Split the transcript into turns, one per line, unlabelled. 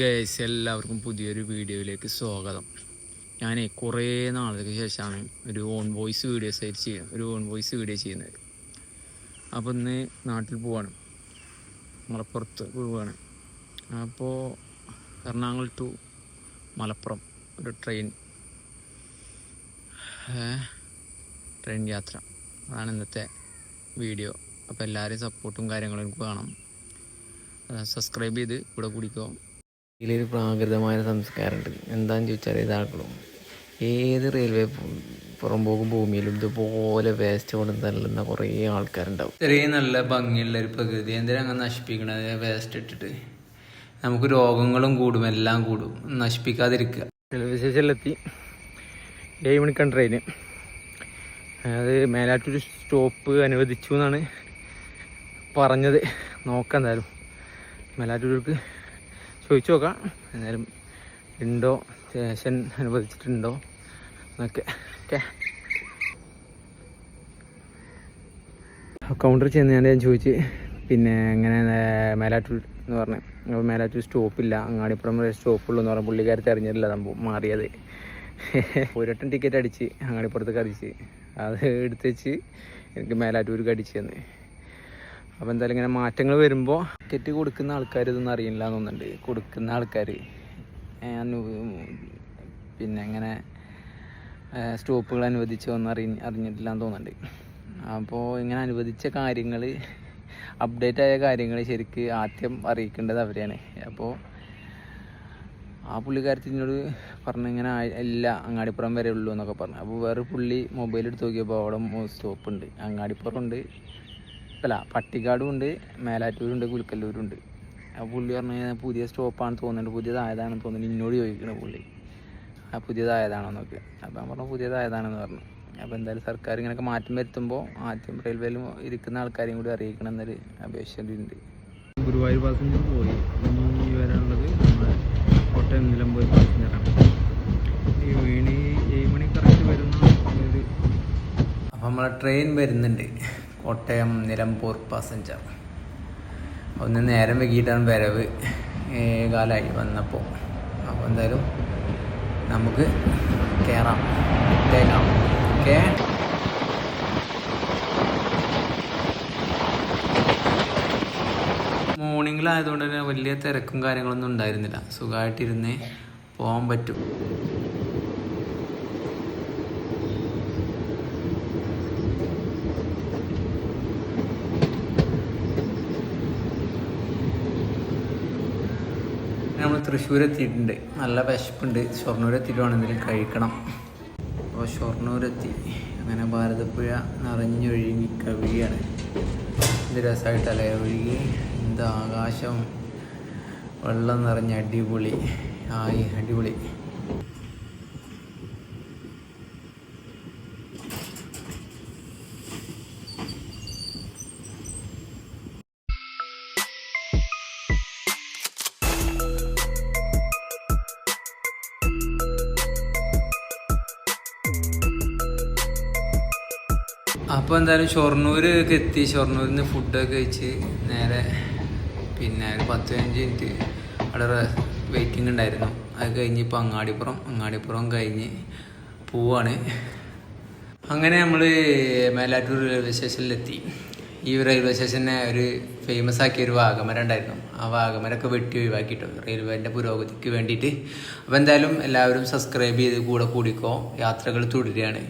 Guys എല്ലാവർക്കും പുതിയൊരു വീഡിയോയിലേക്ക് സ്വാഗതം. ഞാൻ കുറേ നാളുകൾക്ക് ശേഷമാണ് ഒരു ഓൺ വോയിസ് വീഡിയോസ് ആയിട്ട് ചെയ്യുന്നത്. ഒരു ഓൺ വോയിസ് വീഡിയോ ചെയ്യുന്നത്. അപ്പോൾ ഇന്ന് നാട്ടിൽ പോവാണ്. മലപ്പുറത്ത് പോവുകയാണ് അപ്പോൾ എറണാകുളം ടു മലപ്പുറം ഒരു ട്രെയിൻ ട്രെയിൻ യാത്ര. അതാണ് ഇന്നത്തെ വീഡിയോ അപ്പോൾ എല്ലാവരെയും സപ്പോർട്ടും കാര്യങ്ങളും എനിക്ക് വേണം. സബ്സ്ക്രൈബ് ചെയ്ത് കൂടെ കുടിക്കോ. ഇതിലൊരു പ്രാകൃതമായ സംസ്കാരമുണ്ട്. എന്താണെന്ന് ചോദിച്ചാൽ ഇതാക്കളും ഏത് റെയിൽവേ പുറം പോകും ഭൂമിയിലും ഇതുപോലെ വേസ്റ്റ് കൊണ്ട് തള്ളുന്ന കുറേ ആൾക്കാരുണ്ടാവും. ഇത്രയും നല്ല ഭംഗിയുള്ള ഒരു പ്രകൃതി എന്തിനാ അങ്ങനെ നശിപ്പിക്കണത് വേസ്റ്റ് ഇട്ടിട്ട്? നമുക്ക് രോഗങ്ങളും കൂടും എല്ലാം കൂടും. നശിപ്പിക്കാതിരിക്കുക. റെയിൽവേ സ്റ്റേഷനിലെത്തി ഏഴ് മണിക്കാണ് ട്രെയിന് അത് മേലാറ്റൂർ സ്റ്റോപ്പ് അനുവദിച്ചു എന്നാണ് പറഞ്ഞത്. നോക്കാം എന്തായാലും. മേലാറ്റൂർക്ക് ചോദിച്ചു നോക്കാം. എന്തായാലും ഉണ്ടോ? സ്റ്റേഷൻ അനുവദിച്ചിട്ടുണ്ടോ? എന്നൊക്കെ. ഓക്കെ. കൗണ്ടർ ചെന്ന് ഞാൻ ചോദിച്ച് പിന്നെ ഇങ്ങനെ മേലാറ്റൂർ എന്ന് പറഞ്ഞു. അപ്പോൾ മേലാറ്റൂർ സ്റ്റോപ്പില്ല അങ്ങാടിപ്പുറം വരെ സ്റ്റോപ്പുള്ളൂ എന്ന് പറഞ്ഞാൽ പുള്ളിക്കാർ തെരഞ്ഞിട്ടില്ല സംഭവം മാറിയത്. ഒരട്ടം ടിക്കറ്റ് അടിച്ച് അങ്ങാടിപ്പുറത്തേക്ക് അടിച്ച്. അത് എടുത്ത് വെച്ച് എനിക്ക് മേലാറ്റൂർക്ക് അടിച്ച് തന്ന്. അപ്പോൾ എന്തായാലും ഇങ്ങനെ മാറ്റങ്ങൾ വരുമ്പോൾ ടിക്കറ്റ് കൊടുക്കുന്ന ആൾക്കാർ ഇതൊന്നും അറിയില്ല എന്നുണ്ട് കൊടുക്കുന്ന ആൾക്കാർ പിന്നെ എങ്ങനെ സ്റ്റോപ്പുകൾ അനുവദിച്ചോ എന്ന് അറിഞ്ഞിട്ടില്ല എന്ന് തോന്നുന്നുണ്ട്. അപ്പോൾ ഇങ്ങനെ അനുവദിച്ച കാര്യങ്ങൾ അപ്ഡേറ്റ് ആയ കാര്യങ്ങൾ ശരിക്ക് ആദ്യം അറിയിക്കേണ്ടത് അവരെയാണ്. അപ്പോൾ ആ പുള്ളിക്കാരത്തിനോട് പറഞ്ഞു ഇങ്ങനെ ഇല്ല അങ്ങാടിപ്പുറം വരെ ഉള്ളൂ എന്നൊക്കെ പറഞ്ഞു. അപ്പോൾ വേറെ പുള്ളി മൊബൈൽ എടുത്ത് നോക്കിയപ്പോൾ അവിടെ സ്റ്റോപ്പ് ഉണ്ട്. അങ്ങാടിപ്പുറം ഉണ്ട്. അല്ല പട്ടിക്കാടും ഉണ്ട് മേലാറ്റൂരുണ്ട് ഉണ്ട് ആ പുള്ളി പറഞ്ഞു കഴിഞ്ഞാൽ പുതിയ സ്റ്റോപ്പാണ് തോന്നുന്നുണ്ട് പുതിയതായതാണെന്ന് തോന്നുന്നു ഇന്നോട് ചോദിക്കുന്നു പുള്ളി. ആ പുതിയതായതാണോന്നൊക്കെ അപ്പോൾ ഞാൻ പറഞ്ഞു പുതിയതായതാണെന്ന് പറഞ്ഞു. അപ്പോൾ എന്തായാലും സർക്കാർ ഇങ്ങനെയൊക്കെ മാറ്റം വരുത്തുമ്പോൾ ആദ്യം റെയിൽവേയിൽ ഇരിക്കുന്ന ആൾക്കാരെയും കൂടി അറിയിക്കണം എന്നൊരു അപേക്ഷയുണ്ട് ഗുരുവായൂർ പാസഞ്ചർ പോയി. ഇനി വരാനുള്ളത് നമ്മുടെ കോട്ടയം നിലമ്പൂർ പാസഞ്ചറാണ്. ഈ വീണി ഏഴ് മണി കറക്റ്റ് വരുന്ന ഒരു അപ്പം നമ്മളെ ട്രെയിൻ വരുന്നുണ്ട്. കോട്ടയം നിലമ്പൂർ പാസഞ്ചർ ഒന്ന് നേരം വൈകിട്ടാണ് വരവ്. കാലമായി വന്നപ്പോൾ അപ്പോൾ എന്തായാലും നമുക്ക് കയറാം കേൾക്കാം ഓക്കെ? മോർണിംഗിലായതുകൊണ്ട് തന്നെ വലിയ തിരക്കും കാര്യങ്ങളൊന്നും ഉണ്ടായിരുന്നില്ല. സുഖമായിട്ടിരുന്നേ പോകാൻ പറ്റും. നമ്മൾ തൃശ്ശൂർ എത്തിയിട്ടുണ്ട് നല്ല വിശപ്പുണ്ട്. ഷൊർണൂർ എത്തിയിട്ടുവാണെങ്കിലും കഴിക്കണം. അപ്പോൾ ഷൊർണൂരെത്തി. അങ്ങനെ ഭാരതപ്പുഴ നിറഞ്ഞൊഴുകി കവിയാണ്. ഇത് രസമായിട്ടല്ലേ ഒഴുകി. എന്ത് ആകാശം വെള്ളം നിറഞ്ഞ അടിപൊളി. ആയി അടിപൊളി. അപ്പോൾ എന്തായാലും ഷൊർണൂരൊക്കെ എത്തി. ഷൊർണൂരിൽ നിന്ന് ഫുഡൊക്കെ കഴിച്ച് നേരെ പിന്നെ ഒരു പത്ത് പതിനഞ്ച് മിനിറ്റ് അവിടെ വെയിറ്റിംഗ് ഉണ്ടായിരുന്നു. അത് കഴിഞ്ഞ് ഇപ്പോൾ അങ്ങാടിപ്പുറം അങ്ങാടിപ്പുറം കഴിഞ്ഞ് പോവാണ്. അങ്ങനെ നമ്മൾ മേലാറ്റൂർ റെയിൽവേ സ്റ്റേഷനിലെത്തി ഈ റെയിൽവേ സ്റ്റേഷനെ ഒരു ഫേമസ് ആക്കിയ ഒരു വാഗമരം ഉണ്ടായിരുന്നു. ആ വാഗമരമൊക്കെ വെട്ടി ഒഴിവാക്കിയിട്ടു റെയിൽവേന്റെ പുരോഗതിക്ക് വേണ്ടിയിട്ട്. അപ്പോൾ എന്തായാലും എല്ലാവരും സബ്സ്ക്രൈബ് ചെയ്ത് കൂടെ കൂടിക്കോ. യാത്രകൾ തുടരുകയാണ്.